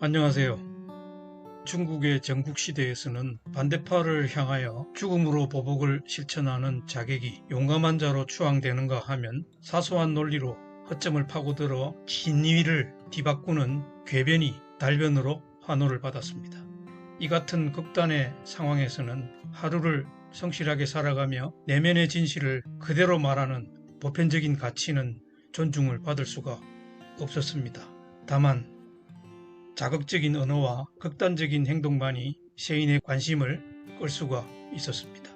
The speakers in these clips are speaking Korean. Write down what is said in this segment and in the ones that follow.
안녕하세요. 중국의 전국시대에서는 반대파를 향하여 죽음으로 보복을 실천하는 자객이 용감한 자로 추앙되는가 하면 사소한 논리로 허점을 파고들어 진위를 뒤바꾸는 궤변이 달변으로 환호를 받았습니다. 이 같은 극단의 상황에서는 하루를 성실하게 살아가며 내면의 진실을 그대로 말하는 보편적인 가치는 존중을 받을 수가 없었습니다. 다만 자극적인 언어와 극단적인 행동만이 세인의 관심을 끌 수가 있었습니다.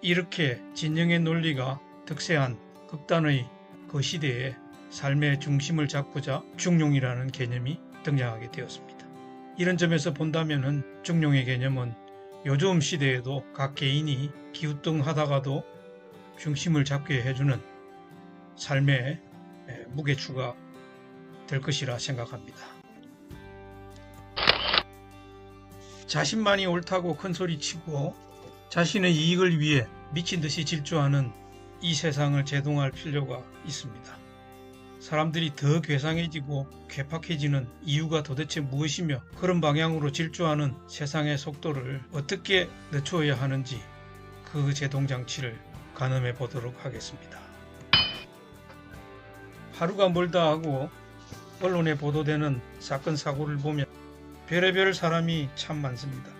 이렇게 진영의 논리가 득세한 극단의 그 시대에 삶의 중심을 잡고자 중용이라는 개념이 등장하게 되었습니다. 이런 점에서 본다면 중용의 개념은 요즘 시대에도 각 개인이 기우뚱하다가도 중심을 잡게 해주는 삶의 무게추가 될 것이라 생각합니다. 자신만이 옳다고 큰소리치고 자신의 이익을 위해 미친 듯이 질주하는 이 세상을 제동할 필요가 있습니다. 사람들이 더 괴상해지고 괴팍해지는 이유가 도대체 무엇이며 그런 방향으로 질주하는 세상의 속도를 어떻게 늦춰야 하는지 그 제동장치를 가늠해 보도록 하겠습니다. 하루가 멀다 하고 언론에 보도되는 사건 사고를 보면 별의별 사람이 참 많습니다.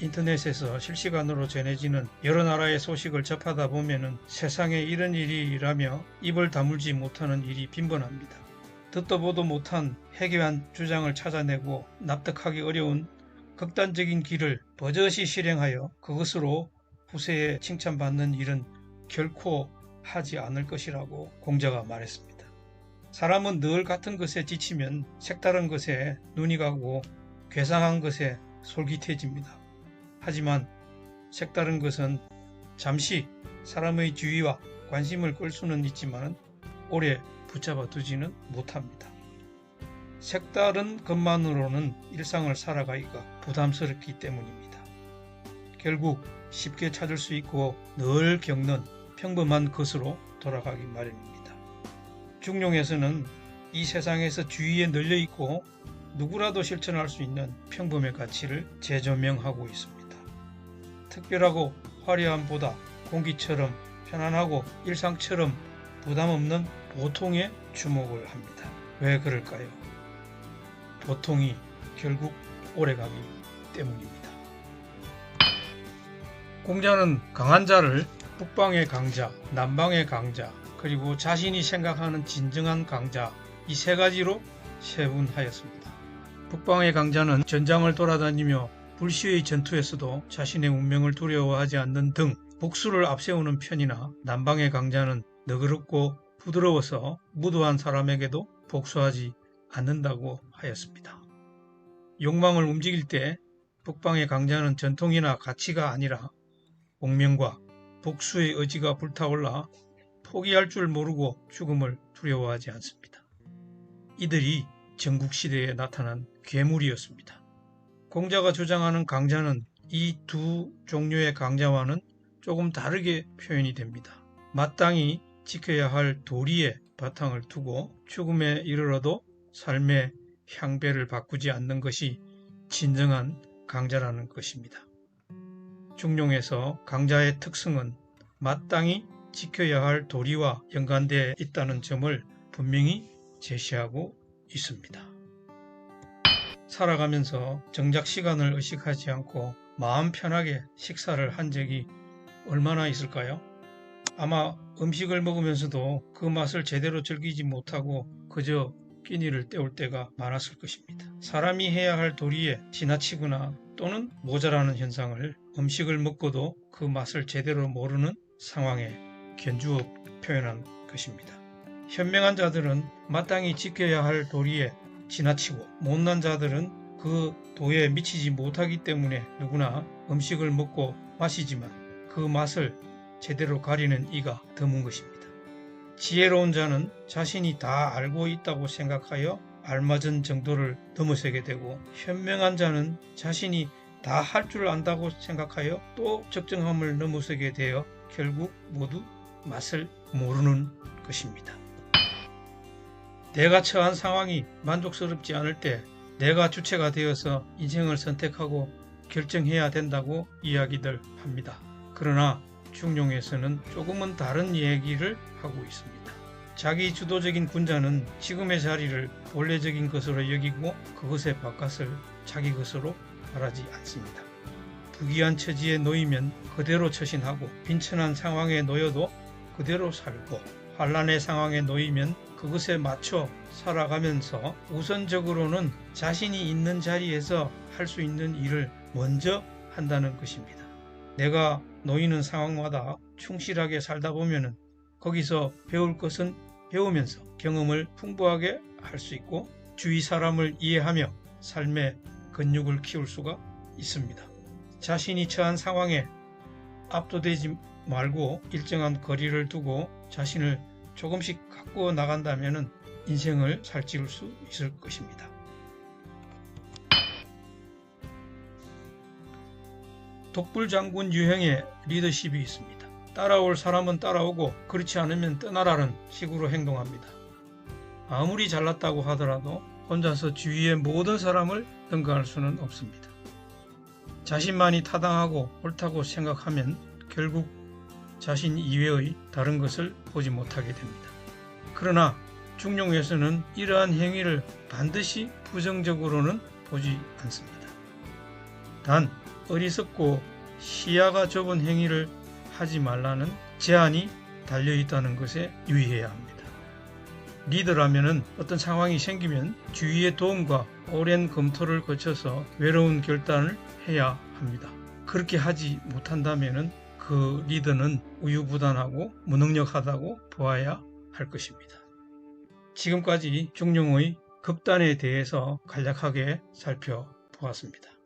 인터넷에서 실시간으로 전해지는 여러 나라의 소식을 접하다 보면 세상에 이런 일이라며 입을 다물지 못하는 일이 빈번합니다. 듣도 보도 못한 해괴한 주장을 찾아내고 납득하기 어려운 극단적인 길을 버젓이 실행하여 그것으로 후세에 칭찬받는 일은 결코 하지 않을 것이라고 공자가 말했습니다. 사람은 늘 같은 것에 지치면 색다른 것에 눈이 가고 괴상한 것에 솔깃해집니다. 하지만 색다른 것은 잠시 사람의 주의와 관심을 끌 수는 있지만 오래 붙잡아 두지는 못합니다. 색다른 것만으로는 일상을 살아가기가 부담스럽기 때문입니다. 결국 쉽게 찾을 수 있고 늘 겪는 평범한 것으로 돌아가기 마련입니다. 중용에서는 이 세상에서 주위에 널려 있고 누구라도 실천할 수 있는 평범의 가치를 재조명하고 있습니다. 특별하고 화려함보다 공기처럼 편안하고 일상처럼 부담 없는 보통에 주목을 합니다. 왜 그럴까요? 보통이 결국 오래가기 때문입니다. 공자는 강한 자를 북방의 강자, 남방의 강자, 그리고 자신이 생각하는 진정한 강자 이 세 가지로 세분하였습니다. 북방의 강자는 전장을 돌아다니며 불시의 전투에서도 자신의 운명을 두려워하지 않는 등 복수를 앞세우는 편이나 남방의 강자는 너그럽고 부드러워서 무도한 사람에게도 복수하지 않는다고 하였습니다. 욕망을 움직일 때 북방의 강자는 전통이나 가치가 아니라 공명과 복수의 의지가 불타올라 포기할 줄 모르고 죽음을 두려워하지 않습니다. 이들이 전국시대에 나타난 괴물이었습니다. 공자가 주장하는 강자는 이 두 종류의 강자와는 조금 다르게 표현이 됩니다. 마땅히 지켜야 할 도리에 바탕을 두고 죽음에 이르러도 삶의 향배를 바꾸지 않는 것이 진정한 강자라는 것입니다. 중용에서 강자의 특성은 마땅히 지켜야 할 도리와 연관되어 있다는 점을 분명히 제시하고 있습니다. 살아가면서 정작 시간을 의식하지 않고 마음 편하게 식사를 한 적이 얼마나 있을까요? 아마 음식을 먹으면서도 그 맛을 제대로 즐기지 못하고 그저 끼니를 때울 때가 많았을 것입니다. 사람이 해야 할 도리에 지나치거나 또는 모자라는 현상을 음식을 먹고도 그 맛을 제대로 모르는 상황에 견주어 표현한 것입니다. 현명한 자들은 마땅히 지켜야 할 도리에 지나치고 못난 자들은 그 도에 미치지 못하기 때문에 누구나 음식을 먹고 마시지만 그 맛을 제대로 가리는 이가 드문 것입니다. 지혜로운 자는 자신이 다 알고 있다고 생각하여 알맞은 정도를 넘어서게 되고 현명한 자는 자신이 다 할 줄 안다고 생각하여 또 적정함을 넘어서게 되어 결국 모두 맛을 모르는 것입니다. 내가 처한 상황이 만족스럽지 않을 때 내가 주체가 되어서 인생을 선택하고 결정해야 된다고 이야기들 합니다. 그러나 중용에서는 조금은 다른 얘기를 하고 있습니다. 자기 주도적인 군자는 지금의 자리를 본래적인 것으로 여기고 그것의 바깥을 자기 것으로 말하지 않습니다. 부귀한 처지에 놓이면 그대로 처신하고 빈천한 상황에 놓여도 그대로 살고 환란의 상황에 놓이면 그것에 맞춰 살아가면서 우선적으로는 자신이 있는 자리에서 할 수 있는 일을 먼저 한다는 것입니다. 내가 놓이는 상황마다 충실하게 살다 보면 거기서 배울 것은 배우면서 경험을 풍부하게 할 수 있고 주위 사람을 이해하며 삶의 근육을 키울 수가 있습니다. 자신이 처한 상황에 압도되지 말고 일정한 거리를 두고 자신을 조금씩 가꾸어 나간다면 인생을 잘 찍을 수 있을 것입니다. 독불장군 유형의 리더십이 있습니다. 따라올 사람은 따라오고 그렇지 않으면 떠나라는 식으로 행동합니다. 아무리 잘났다고 하더라도 혼자서 주위의 모든 사람을 능가할 수는 없습니다. 자신만이 타당하고 옳다고 생각하면 결국 자신 이외의 다른 것을 보지 못하게 됩니다. 그러나 중용에서는 이러한 행위를 반드시 부정적으로는 보지 않습니다. 단 어리석고 시야가 좁은 행위를 하지 말라는 제한이 달려 있다는 것에 유의해야 합니다. 리더라면 어떤 상황이 생기면 주위의 도움과 오랜 검토를 거쳐서 외로운 결단을 해야 합니다. 그렇게 하지 못한다면 그 리더는 우유부단하고 무능력하다고 보아야 할 것입니다. 지금까지 중용의 극단에 대해서 간략하게 살펴보았습니다.